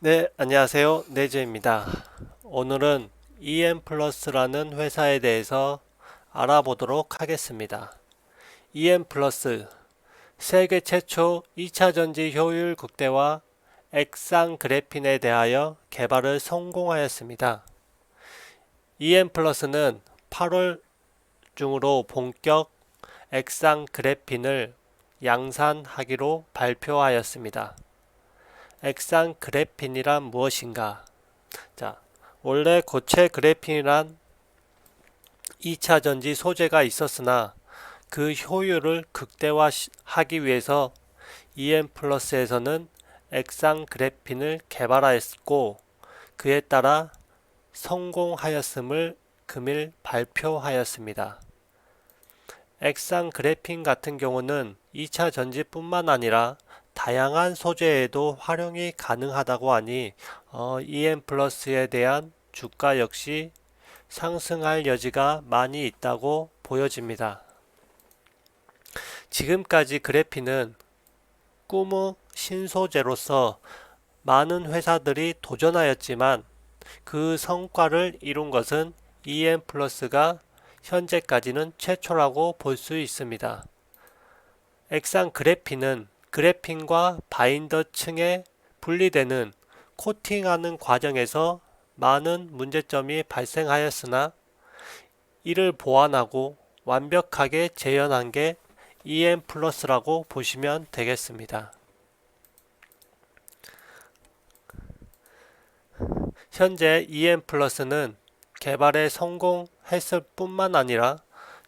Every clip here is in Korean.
네, 안녕하세요. 네즈입니다. 오늘은 EM 플러스라는 회사에 대해서 알아보도록 하겠습니다. EM 플러스 세계 최초 2차 전지 효율 극대화 액상 그래핀에 대하여 개발을 성공하였습니다. EM 플러스는 8월 중으로 본격 액상 그래핀을 양산하기로 발표하였습니다. 액상 그래핀이란 무엇인가? 자, 원래 고체 그래핀이란 2차 전지 소재가 있었으나 그 효율을 극대화하기 위해서 EM 플러스에서는 액상 그래핀을 개발하였고 그에 따라 성공하였음을 금일 발표하였습니다. 액상 그래핀 같은 경우는 2차 전지뿐만 아니라 다양한 소재에도 활용이 가능하다고 하니 어, EM 플러스에 대한 주가 역시 상승할 여지가 많이 있다고 보여집니다. 지금까지 그래핀은 꿈의 신소재로서 많은 회사들이 도전하였지만 그 성과를 이룬 것은 EM 플러스가 현재까지는 최초라고 볼 수 있습니다. 액상 그래핀은 그래핀과 바인더 층에 분리되는 코팅하는 과정에서 많은 문제점이 발생하였으나 이를 보완하고 완벽하게 재현한 게 EM 플러스라고 보시면 되겠습니다. 현재 EM 플러스는 개발에 성공했을 뿐만 아니라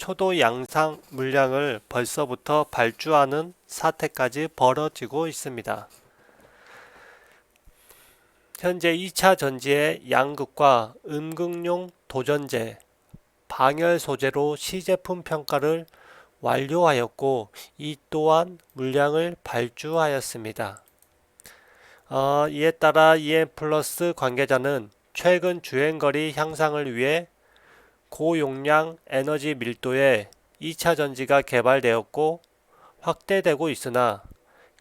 초도 양상 물량을 벌써부터 발주하는 사태까지 벌어지고 있습니다. 현재 2차 전지의 양극과 음극용 도전제, 방열 소재로 시제품 평가를 완료하였고 이 또한 물량을 발주하였습니다. 어, 이에 따라 EM 플러스 관계자는 최근 주행거리 향상을 위해 고용량 에너지 밀도의 2차 전지가 개발되었고 확대되고 있으나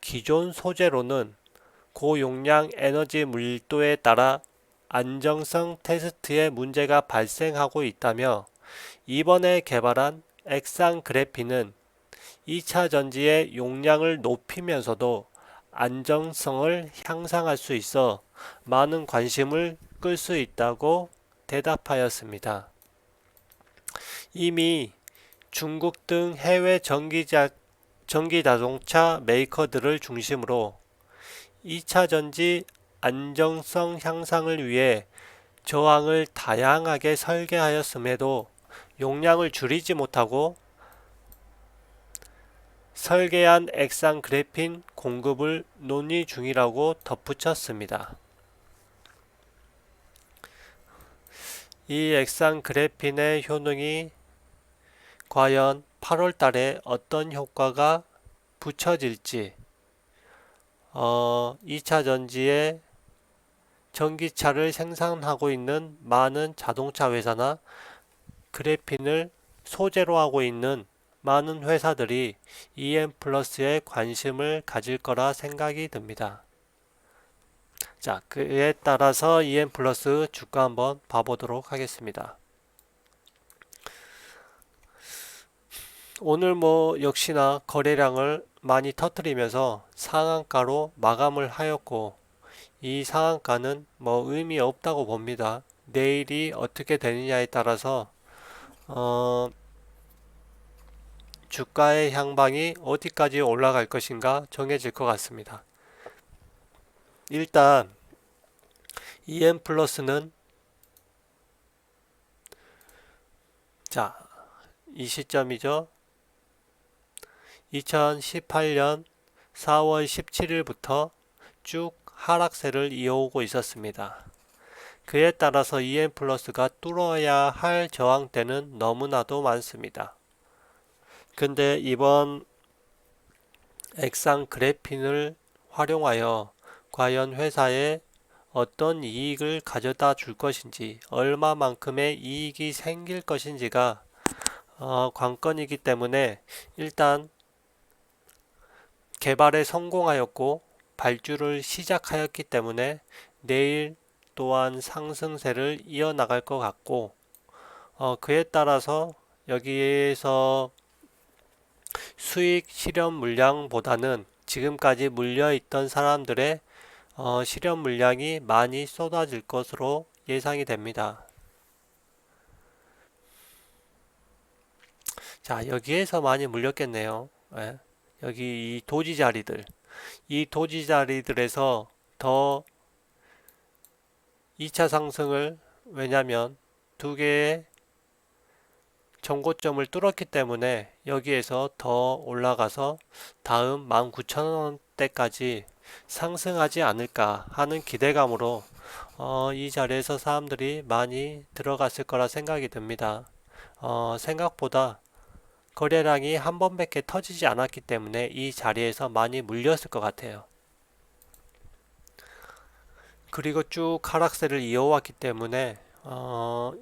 기존 소재로는 고용량 에너지 밀도에 따라 안정성 테스트에 문제가 발생하고 있다며 이번에 개발한 액상 그래핀은 2차 전지의 용량을 높이면서도 안정성을 향상할 수 있어 많은 관심을 끌 수 있다고 대답하였습니다. 이미 중국 등 해외 전기자, 전기 자동차 메이커들을 중심으로 2차 전지 안정성 향상을 위해 저항을 다양하게 설계하였음에도 용량을 줄이지 못하고 설계한 액상 그래핀 공급을 논의 중이라고 덧붙였습니다. 이 액상 그래핀의 효능이 과연 8월 달에 어떤 효과가 붙여질지 어, 2차 전지에 전기차를 생산하고 있는 많은 자동차 회사나 그래핀을 소재로 하고 있는 많은 회사들이 EM 플러스에 관심을 가질 거라 생각이 듭니다. 자, 그에 따라서 EM 플러스 주가 한번 봐보도록 하겠습니다. 오늘 뭐 역시나 거래량을 많이 터뜨리면서 상한가로 마감을 하였고 이 상한가는 뭐 의미 없다고 봅니다. 내일이 어떻게 되느냐에 따라서 어 주가의 향방이 어디까지 올라갈 것인가 정해질 것 같습니다. 일단 EM 플러스는 자, 이 시점이죠. 2018년 4월 17일부터 쭉 하락세를 이어오고 있었습니다. 그에 따라서 EM 플러스가 뚫어야 할 저항대는 너무나도 많습니다. 근데 이번 액상 그래핀을 활용하여 과연 회사에 어떤 이익을 가져다 줄 것인지 얼마만큼의 이익이 생길 것인지가 어, 관건이기 때문에 일단 개발에 성공하였고 발주를 시작하였기 때문에 내일 또한 상승세를 이어나갈 것 같고 어, 그에 따라서 여기에서 수익 실현 물량보다는 지금까지 물려있던 사람들의 어, 실현 물량이 많이 쏟아질 것으로 예상이 됩니다. 자, 여기에서 많이 물렸겠네요. 예. 여기 이 도지 자리들. 이 도지 자리들에서 더 2차 상승을 왜냐면 두 개의 정고점을 뚫었기 때문에 여기에서 더 올라가서 다음 19,000원대까지 상승하지 않을까 하는 기대감으로 어, 이 자리에서 사람들이 많이 들어갔을 거라 생각이 듭니다. 어, 생각보다 거래량이 한 번밖에 터지지 않았기 때문에 이 자리에서 많이 물렸을 것 같아요. 그리고 쭉 하락세를 이어왔기 때문에 어,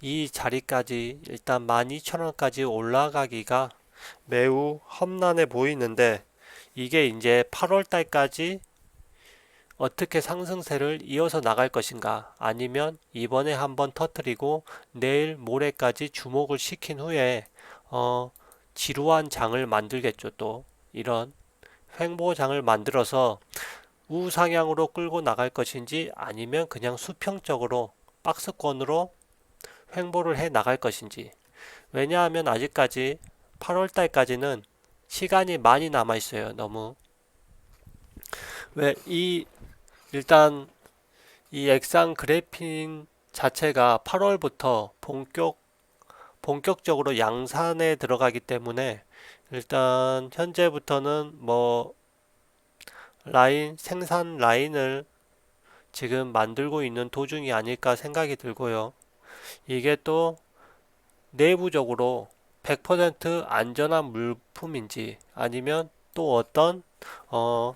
이 자리까지 일단 12,000원까지 올라가기가 매우 험난해 보이는데 이게 이제 8월 달까지 어떻게 상승세를 이어서 나갈 것인가 아니면 이번에 한번 터트리고 내일 모레까지 주목을 시킨 후에 어 지루한 장을 만들겠죠 또. 이런 횡보장을 만들어서 우상향으로 끌고 나갈 것인지 아니면 그냥 수평적으로 박스권으로 횡보를 해 나갈 것인지. 왜냐하면 아직까지 8월 달까지는 시간이 많이 남아 있어요 너무. 왜 이 일단 이 액상 그래핀 자체가 8월부터 본격 본격적으로 양산에 들어가기 때문에 일단 현재부터는 뭐 라인 생산 라인을 지금 만들고 있는 도중이 아닐까 생각이 들고요. 이게 또 내부적으로 100% 안전한 물품인지 아니면 또 어떤 어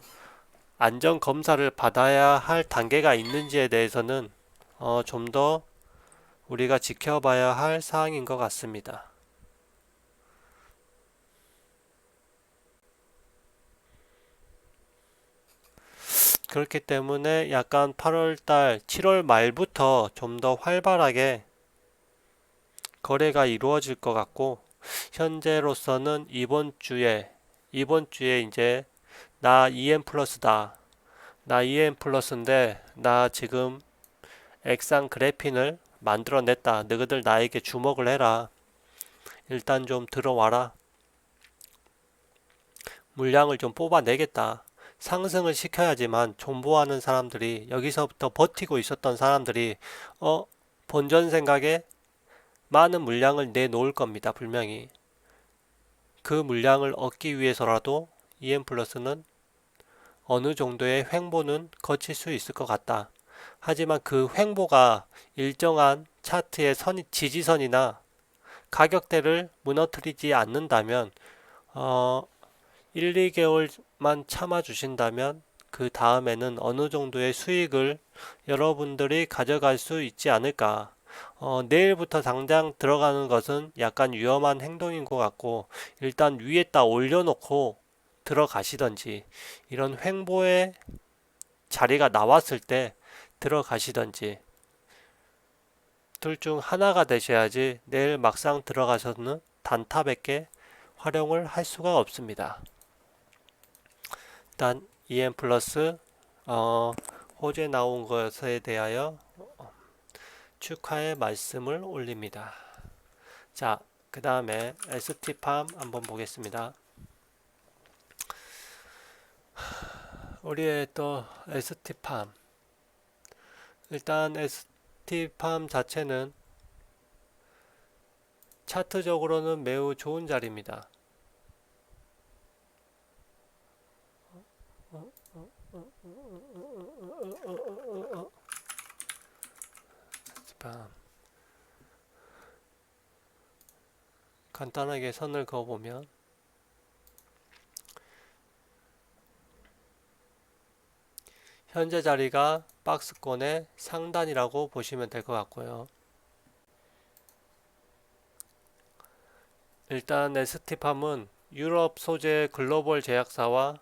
안전 검사를 받아야 할 단계가 있는지에 대해서는 어 좀 더 우리가 지켜봐야 할 사항인 것 같습니다. 그렇기 때문에 약간 8월달, 7월 말부터 좀 더 활발하게 거래가 이루어질 것 같고 현재로서는 이번 주에 이번 주에 이제 나 EM 플러스다. 나 EM 플러스인데 나 지금 액상 그래핀을 만들어냈다. 너희들 나에게 주목을 해라. 일단 좀 들어와라. 물량을 좀 뽑아내겠다. 상승을 시켜야지만 존버하는 사람들이 여기서부터 버티고 있었던 사람들이 어 본전 생각에 많은 물량을 내놓을 겁니다. 분명히 그 물량을 얻기 위해서라도 EM 플러스는 어느 정도의 횡보는 거칠 수 있을 것 같다. 하지만 그 횡보가 일정한 차트의 선 지지선이나 가격대를 무너뜨리지 않는다면 어 1, 2개월만 참아 주신다면 그 다음에는 어느 정도의 수익을 여러분들이 가져갈 수 있지 않을까. 어, 내일부터 당장 들어가는 것은 약간 위험한 행동인 것 같고, 일단 위에다 올려놓고 들어가시던지, 이런 횡보의 자리가 나왔을 때 들어가시던지, 둘 중 하나가 되셔야지 내일 막상 들어가서는 단타밖에 활용을 할 수가 없습니다. 일단 EM 플러스 어, 호재 나온 것에 대하여 축하의 말씀을 올립니다. 자, 그 다음에 ST팜 한번 보겠습니다. 우리의 또 ST팜 일단 ST팜 자체는 차트적으로는 매우 좋은 자리입니다. 간단하게 선을 그어보면 현재 자리가 박스권의 상단이라고 보시면 될 것 같고요. 일단 ST팜은 유럽 소재 글로벌 제약사와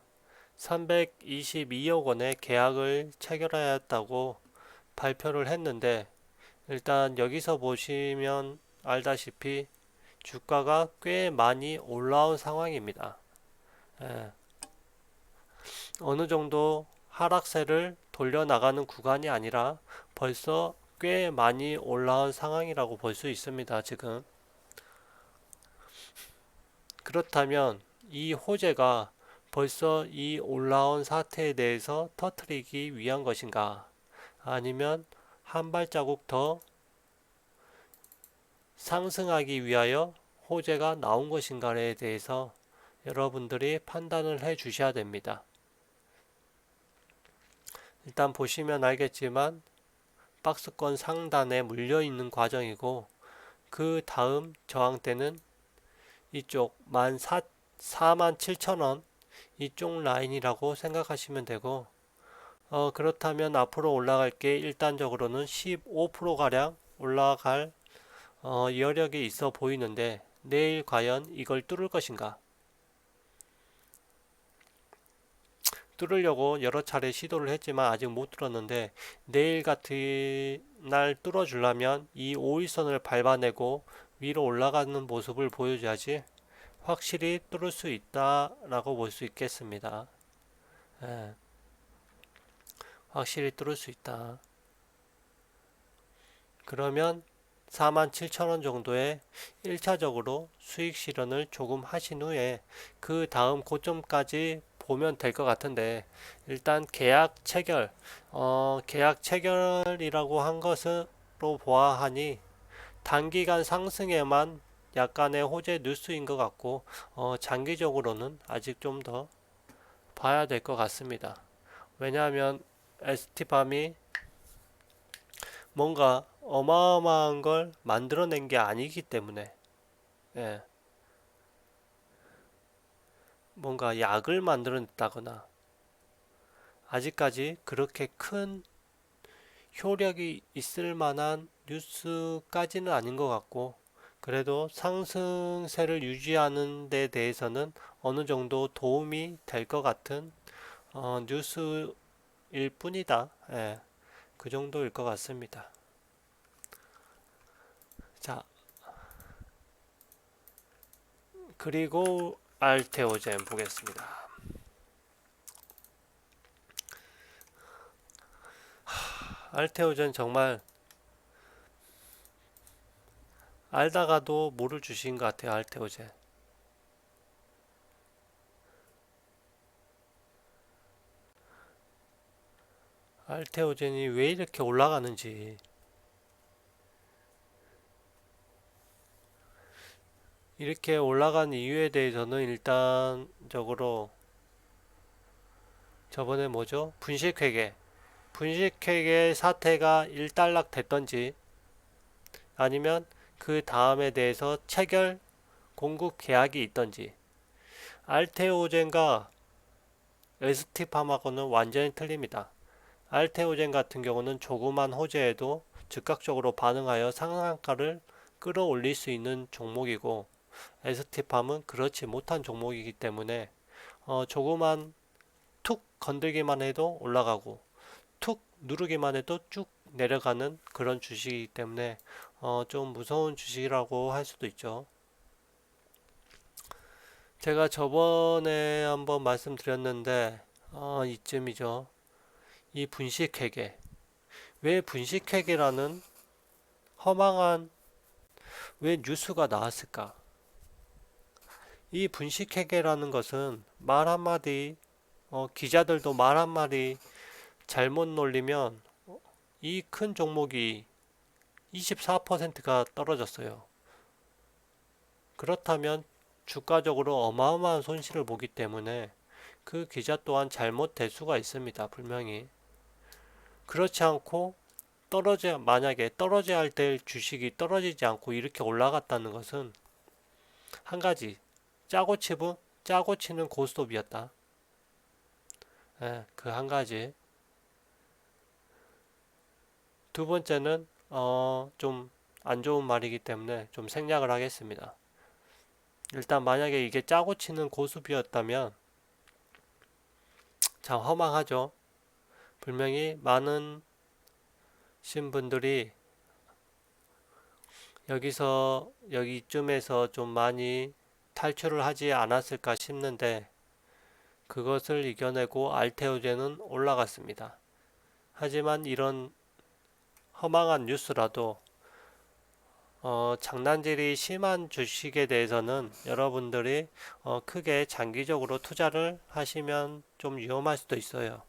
322억 원의 계약을 체결하였다고 발표를 했는데 일단 여기서 보시면 알다시피 주가가 꽤 많이 올라온 상황입니다. 예. 어느 정도 하락세를 돌려나가는 구간이 아니라 벌써 꽤 많이 올라온 상황이라고 볼 수 있습니다. 지금. 그렇다면 이 호재가 벌써 이 올라온 사태에 대해서 터트리기 위한 것인가? 아니면 한 발자국 더 상승하기 위하여 호재가 나온 것인가에 대해서 여러분들이 판단을 해 주셔야 됩니다. 일단 보시면 알겠지만 박스권 상단에 물려 있는 과정이고 그 다음 저항대는 이쪽 47,000원 이쪽 라인이라고 생각하시면 되고 어, 그렇다면 앞으로 올라갈 게 일단적으로는 15% 가량 올라갈 어, 여력이 있어 보이는데 내일 과연 이걸 뚫을 것인가? 뚫으려고 여러 차례 시도를 했지만 아직 못 뚫었는데 내일 같은 날 뚫어 주려면 이 5일선을 밟아내고 위로 올라가는 모습을 보여줘야지 확실히 뚫을 수 있다라고 볼 수 있겠습니다. 예. 확실히 뚫을 수 있다. 그러면 47,000원 정도의 1차적으로 수익 실현을 조금 하신 후에 그 다음 고점까지 보면 될 것 같은데 일단 계약 체결 어, 계약 체결이라고 한 것으로 보아하니 단기간 상승에만 약간의 호재 뉴스인 것 같고 어, 장기적으로는 아직 좀 더 봐야 될 것 같습니다. 왜냐하면 ST팜이 뭔가 어마어마한 걸 만들어낸 게 아니기 때문에 예. 뭔가 약을 만들어냈다거나 아직까지 그렇게 큰 효력이 있을 만한 뉴스까지는 아닌 것 같고 그래도 상승세를 유지하는 데 대해서는 어느 정도 도움이 될 것 같은 어, 뉴스일 뿐이다. 예, 그 정도일 것 같습니다. 자, 그리고 알테오젠 보겠습니다. 알테오젠 정말 알다가도 모를 주신 것 같아요. 알테오젠. 알테오젠이 왜 이렇게 올라가는지 이렇게 올라간 이유에 대해서는 일단적으로 저번에 뭐죠? 분식회계 분식회계 사태가 일단락 됐던지 아니면 그 다음에 대해서 체결 공급 계약이 있던지 알테오젠과 에스티팜하고는 완전히 틀립니다. 알테오젠 같은 경우는 조그만 호재에도 즉각적으로 반응하여 상한가를 끌어올릴 수 있는 종목이고 에스티팜은 그렇지 못한 종목이기 때문에 어, 조그만 툭 건들기만 해도 올라가고 툭 누르기만 해도 쭉 내려가는 그런 주식이기 때문에 어, 좀 무서운 주식이라고 할 수도 있죠. 제가 저번에 한번 말씀드렸는데 어, 이쯤이죠. 이 분식회계 왜 분식회계라는 허망한 왜 뉴스가 나왔을까? 이 분식회계라는 것은 말 한마디, 어, 기자들도 말 한마디 잘못 놀리면 이 큰 종목이 24%가 떨어졌어요. 그렇다면 주가적으로 어마어마한 손실을 보기 때문에 그 기자 또한 잘못될 수가 있습니다. 분명히. 그렇지 않고 떨어져 만약에 떨어져야 할 때 주식이 떨어지지 않고 이렇게 올라갔다는 것은 한 가지 짜고 치부 짜고 치는 고스톱이었다. 예, 그한 가지. 두 번째는 어, 좀 안 좋은 말이기 때문에 좀 생략을 하겠습니다. 일단 만약에 이게 짜고 치는 고수비였다면 참 허망하죠. 분명히 많은 신분들이 여기서 여기쯤에서 좀 많이 탈출을 하지 않았을까 싶는데 그것을 이겨내고 알테오제는 올라갔습니다. 하지만 이런 허망한 뉴스라도 어, 장난질이 심한 주식에 대해서는 여러분들이 어, 크게 장기적으로 투자를 하시면 좀 위험할 수도 있어요.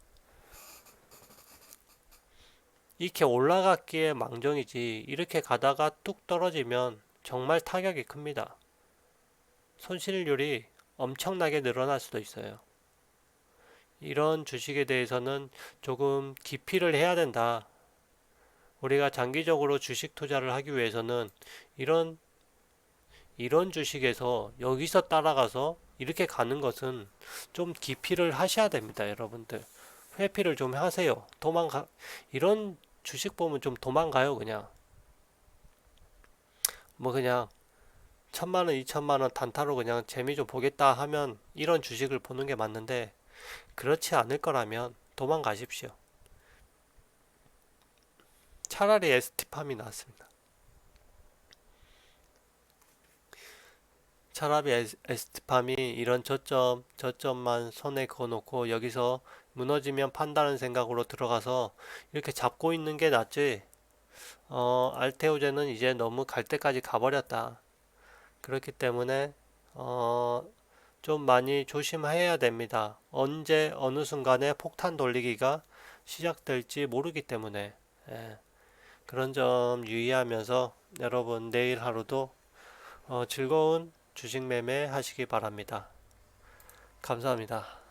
이렇게 올라갔기에 망정이지 이렇게 가다가 뚝 떨어지면 정말 타격이 큽니다. 손실률이 엄청나게 늘어날 수도 있어요. 이런 주식에 대해서는 조금 기피를 해야 된다. 우리가 장기적으로 주식 투자를 하기 위해서는 이런 이런 주식에서 여기서 따라가서 이렇게 가는 것은 좀 기피를 하셔야 됩니다, 여러분들. 회피를 좀 하세요. 도망가 이런 주식 보면 좀 도망가요, 그냥. 뭐 그냥 천만 원, 이천만 원 단타로 그냥 재미 좀 보겠다 하면 이런 주식을 보는 게 맞는데 그렇지 않을 거라면 도망가십시오. 차라리 ST팜이 낫습니다. 차라리 ST팜이 이런 저점, 저점만 손에 그어놓고 여기서 무너지면 판다는 생각으로 들어가서 이렇게 잡고 있는 게 낫지. 어, 알테오제는 이제 너무 갈 때까지 가버렸다. 그렇기 때문에 어, 좀 많이 조심해야 됩니다. 언제 어느 순간에 폭탄 돌리기가 시작될지 모르기 때문에 예, 그런 점 유의하면서 여러분 내일 하루도 어, 즐거운 주식 매매 하시기 바랍니다. 감사합니다.